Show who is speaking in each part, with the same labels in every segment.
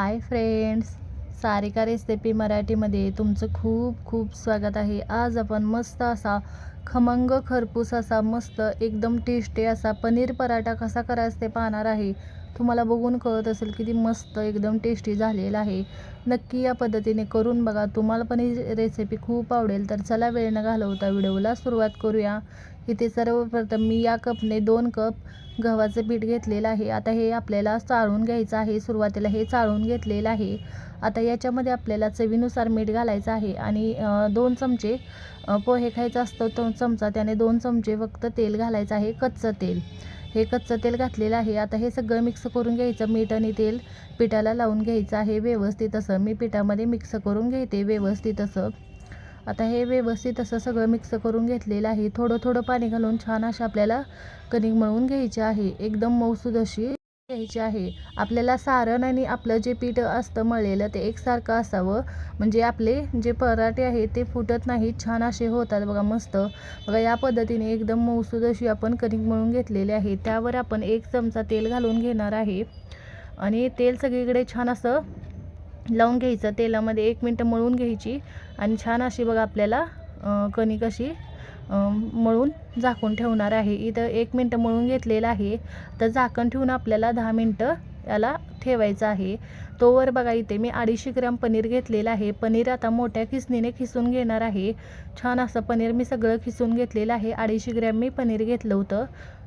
Speaker 1: Hi friends Sarika recipe मराठीमध्ये तुमचं खूप खूप स्वागत आहे. आज आपण मस्त असा खमंग खरपूस असा मस्त एकदम टेस्टी असा पनीर पराठा कसा करायचा ते पाहणार आहे. तुम्हाला बघून कळत असेल किती मस्त एकदम टेस्टी झालेला आहे. नक्की या पद्धतीने करून बघा. तुम्हाला पण ही रेसिपी खूप आवडेल. तर चला वेळ न घालवता व्हिडिओला सुरुवात करूया. इथे सर्वप्रथम मी या कपने दोन कप गव्हाचं पीठ घेतलेलं आहे. आता हे आपल्याला चाळून घ्यायचं आहे. सुरुवातीला हे चाळून घेतलेलं आहे. आता याच्यामध्ये आपल्याला चवीनुसार मीठ घालायचं आहे आणि दोन चमचे पोहे खायचं असतो तो चमचा त्याने दोन चमचे फक्त तेल घालायचं आहे. कच्चं तेल. हे कच्चं तेल घातलेलं आहे. आता हे सगळं मिक्स करून घ्यायचं. मीठ आणि तेल पिठाला लावून घ्यायचं आहे व्यवस्थित असं. मी पिठामध्ये मिक्स करून घेते व्यवस्थित असं. आता हे व्यवस्थित असं सगळं मिक्स करून घेतलेलं आहे. थोडं थोडं पाणी घालून छान अशा आपल्याला कणिक मळून घ्यायची आहे. एकदम मौसूद अशी घ्यायची आहे. आपल्याला सारण आणि आपलं जे पीठ असतं मळलेलं ते एकसारखं असावं. म्हणजे आपले जे पराठे आहेत ते फुटत नाहीत छान असे होतात बघा मस्त. बघा या पद्धतीने एकदम मौसूद अशी आपण कणिक मळून घेतलेली आहे. त्यावर आपण एक चमचा तेल घालून घेणार आहे. आणि तेल सगळीकडे छान असं लावून घ्यायचं तेलामध्ये एक मिनटं मळून घ्यायची आणि छान अशी बघा आपल्याला कणिक अशी मळून झाकून ठेवणार आहे. इथं एक मिनटं मळून घेतलेलं आहे. तर झाकण ठेवून आपल्याला दहा मिनटं याला ठेवायचं आहे. तोवर बघा इथे मी अडीचशे ग्रॅम पनीर घेतलेलं आहे. पनीर आता मोठ्या खिसणीने खिसून घेणार आहे. छान असं पनीर मी सगळं खिसून घेतलेलं आहे. अडीचशे ग्रॅम मी पनीर घेतलं होतं.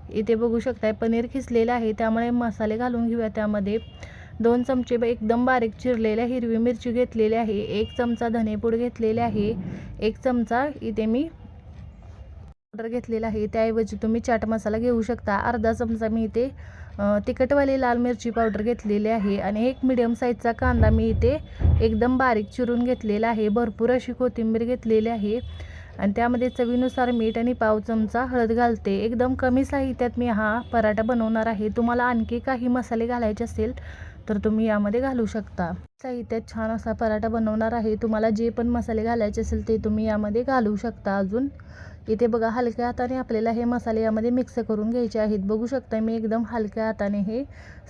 Speaker 1: इथे बघू शकताय पनीर खिसलेलं आहे. त्यामुळे मसाले घालून घेऊया त्यामध्ये. दोन चमचे एकदम बारीक चिरलेल्या हिरवी मिरची घेतलेली आहे. एक चमचा धनेपूड घेतलेले आहे. एक चमचा इथे मी पावडर घेतलेला आहे. त्याऐवजी तुम्ही चाट मसाला घेऊ शकता. अर्धा चमचा मी इथे तिखटवाली लाल मिरची पावडर घेतलेली आहे. आणि एक मिडियम साईजचा कांदा मी इथे एकदम बारीक चिरून घेतलेला आहे. भरपूर अशी कोथिंबीर घेतलेली आहे. आणि त्यामध्ये चवीनुसार मीठ आणि पाव चमचा हळद घालते. एकदम कमी साहित्यात मी हा पराठा बनवणार आहे. तुम्हाला आणखी काही मसाले घालायचे असेल तर तुम्ही यामध्ये घालू शकता. साहित्यात छान असा पराठा बनवणार आहे. तुम्हाला जे पण मसाले घालायचे असेल ते तुम्ही यामध्ये घालू शकता अजून. इथे बघा हलक्या हाताने आपल्याला हे मसाले यामध्ये मिक्स करून घ्यायचे आहेत. बघू शकता मी एकदम हलक्या हाताने हे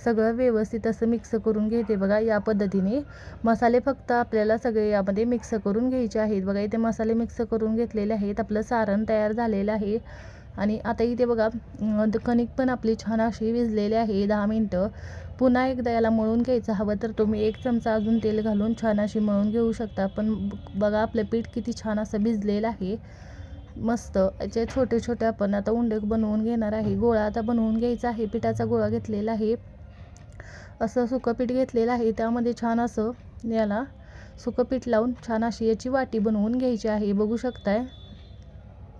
Speaker 1: सगळं व्यवस्थित असं मिक्स करून घेते बघा या पद्धतीने. मसाले फक्त आपल्याला सगळे यामध्ये मिक्स करून घ्यायचे आहेत. बघा इथे मसाले मिक्स करून घेतलेले आहेत. आपलं सारण तयार झालेलं आहे. आणि आता इथे बघा द- कणिक पण आपली छान अशी विजलेली आहे दहा मिनटं. पुन्हा एकदा याला मळून घ्यायचं हवं तर तुम्ही एक चमचा अजून तेल घालून छान अशी मळून घेऊ शकता. पण बघा आपलं पीठ किती छान असं भिजलेलं आहे. मस्त. याचे छोटे छोटे आपण आता उंडे बनवून घेणार आहे. गोळा आता बनवून घ्यायचा आहे. पिठाचा गोळा घेतलेला आहे. असं सुकं पीठ घेतलेलं आहे. त्यामध्ये छान असं याला सुकं पीठ लावून छान अशी याची वाटी बनवून घ्यायची आहे. बघू शकताय?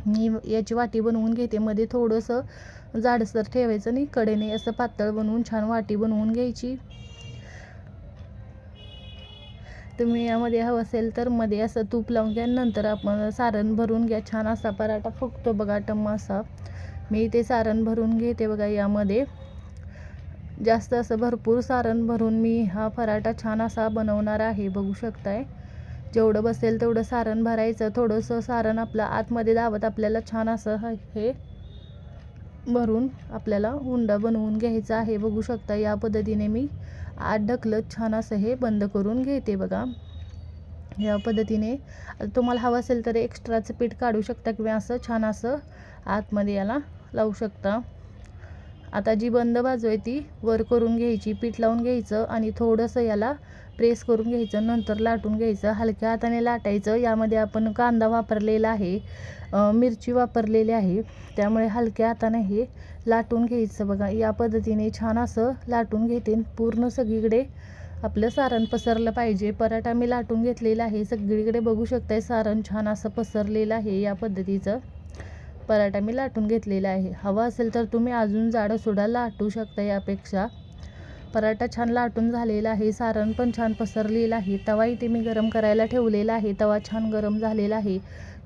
Speaker 1: मी याची वाटी बनवून घेते. मध्ये थोडंसं जाडसर ठेवायचं आणि कडेने असं पातळ बनवून छान वाटी बनवून घ्यायची. तुम्ही यामध्ये हवं असेल तर मध्ये असं तूप लावून घ्या. नंतर आपण सारण भरून घ्या. छान असा पराठा फुगतो बघा टम्म असा. मी ते सारण भरून घेते बघा यामध्ये. जास्त असं भरपूर सारण भरून मी हा पराठा छान असा बनवणार आहे बघू शकताय. जेवढं बसेल तेवढं सारण भरायचं थोडंसं सारण आपलं आतमध्ये दावत आपल्याला छान असं हे भरून आपल्याला हुंडा बनवून घ्यायचा आहे. बघू शकता या पद्धतीने मी आत ढकलत छान असं हे बंद करून घेते बघा. या पद्धतीने तुम्हाला हवं असेल तर एक्स्ट्राचं पीठ काढू शकता किंवा असं छान असं आतमध्ये याला लावू शकता. आता जी बंद बाजू आहे ती वर करून घ्यायची पीठ लावून घ्यायचं आणि थोडंसं याला प्रेस करून घ्यायचं नंतर लाटून घ्यायचं हलक्या हाताने लाटायचं. यामध्ये आपण कांदा वापरलेला आहे मिरची वापरलेली आहे. त्यामुळे हलक्या हाताने हे लाटून घ्यायचं बघा. या पद्धतीने छान असं लाटून घेते पूर्ण सगळीकडे आपलं सारण पसरलं पाहिजे. पराठा मी लाटून घेतलेला आहे. सगळीकडे बघू शकताय सारण छान असं पसरलेलं आहे या पद्धतीचं. पराठा मी लाटून घेतलेला आहे. हवा असेल तर तुम्ही अजून जाडं जाडंसुद्धा लाटू शकता यापेक्षा. पराठा छान लाटून झालेला आहे. सारण पण छान पसरलेलं आहे. तवा इथे मी गरम करायला ठेवलेला आहे. तवा छान गरम झालेला आहे.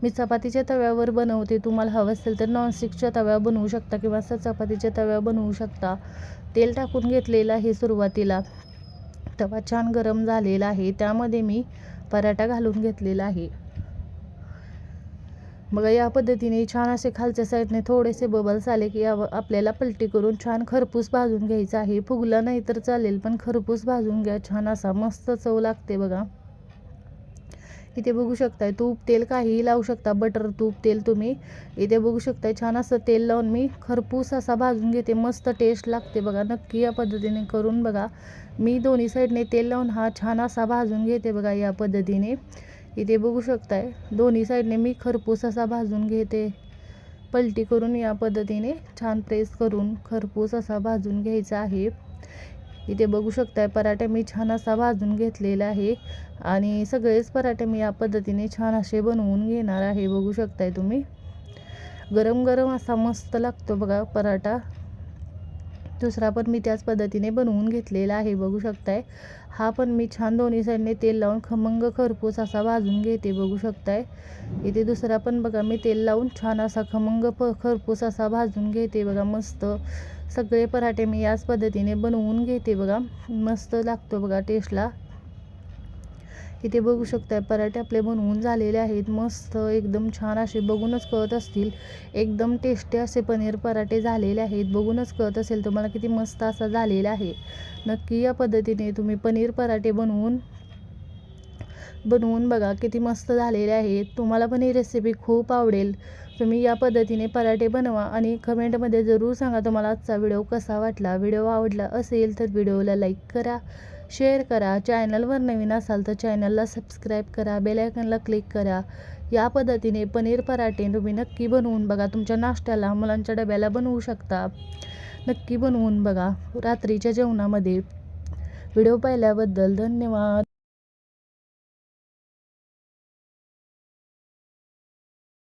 Speaker 1: मी चपातीच्या तव्यावर बनवते. तुम्हाला हवं असेल तर नॉनस्टिकच्या तव्यावर बनवू शकता किंवा असं चपातीच्या तव्यावर बनवू शकता. तेल टाकून घेतलेलं आहे सुरुवातीला. तवा छान गरम झालेला आहे. त्यामध्ये मी पराठा घालून घेतलेला आहे. बघा या पद्धतीने छान असे खालच्या साईडने थोडेसे बबल्स आले की यावर आपल्याला पलटी करून छान खरपूस भाजून घ्यायचा आहे. फुगला नाही तर चालेल पण खरपूस भाजून घ्या. छान असा मस्त चव लागते बघा. इथे बघू शकताय तूप तेल काहीही लावू शकता. बटर तूप तेल तुम्ही इथे बघू शकताय. छान असं तेल लावून मी खरपूस असा भाजून घेते. मस्त टेस्ट लागते बघा. नक्की या पद्धतीने करून बघा. मी दोन्ही साईडने तेल लावून हा छान असा भाजून घेते बघा या पद्धतीने. इथे बघू शकताय दोन्ही साईडने मी खरपूस असा भाजून घेते. पलटी करून या पद्धतीने छान प्रेस करून खरपूस असा भाजून घ्यायचा आहे. इथे बघू शकताय पराठे मी छान असा भाजून घेतलेला आहे आणि सगळेच पराठे मी या पद्धतीने छान असे बनवून घेणार आहे. बघू शकताय तुम्ही. गरम गरम असा मस्त लागतो बघा पराठा. दुसरा पण मी त्याच पद्धतीने बनवून घेतलेला आहे बघू शकताय. हा पण मी छान दोन्ही साईडने तेल लावून खमंग खरपूस असा भाजून घेते बघू शकताय. इथे दुसरा पण बघा मी तेल लावून छान असा खमंग प खरपूस असा भाजून घेते बघा मस्त. सगळे पराठे मी याच पद्धतीने बनवून घेते बघा मस्त लागतो बघा टेस्टला इथे बघू शकताय पराठे आपले बनवून झालेले आहेत मस्त एकदम छान असे बघूनच कळत असतील. एकदम टेस्टी असे पनीर पराठे झालेले आहेत बघूनच कळत असेल तुम्हाला किती मस्त असा झालेला आहे. नक्की या पद्धतीने तुम्ही पनीर पराठे बनवून बनवून बघा किती मस्त झालेले आहेत. तुम्हाला पण ही रेसिपी खूप आवडेल. तुम्ही या पद्धतीने पराठे बनवा आणि कमेंटमध्ये जरूर सांगा तुम्हाला आजचा व्हिडिओ कसा वाटला. व्हिडिओ आवडला असेल तर व्हिडिओला लाईक करा. शेअर करा. चॅनलवर नवीन असाल तर चॅनलला सबस्क्राईब करा. बेलायकनला क्लिक करा. या पद्धतीने पनीर पराठे तुम्ही नक्की बनवून बघा. तुमच्या नाश्त्याला मुलांच्या डब्याला बनवू शकता. नक्की बनवून बघा. रात्रीच्या जेवणामध्ये. व्हिडिओ पाहिल्याबद्दल धन्यवाद.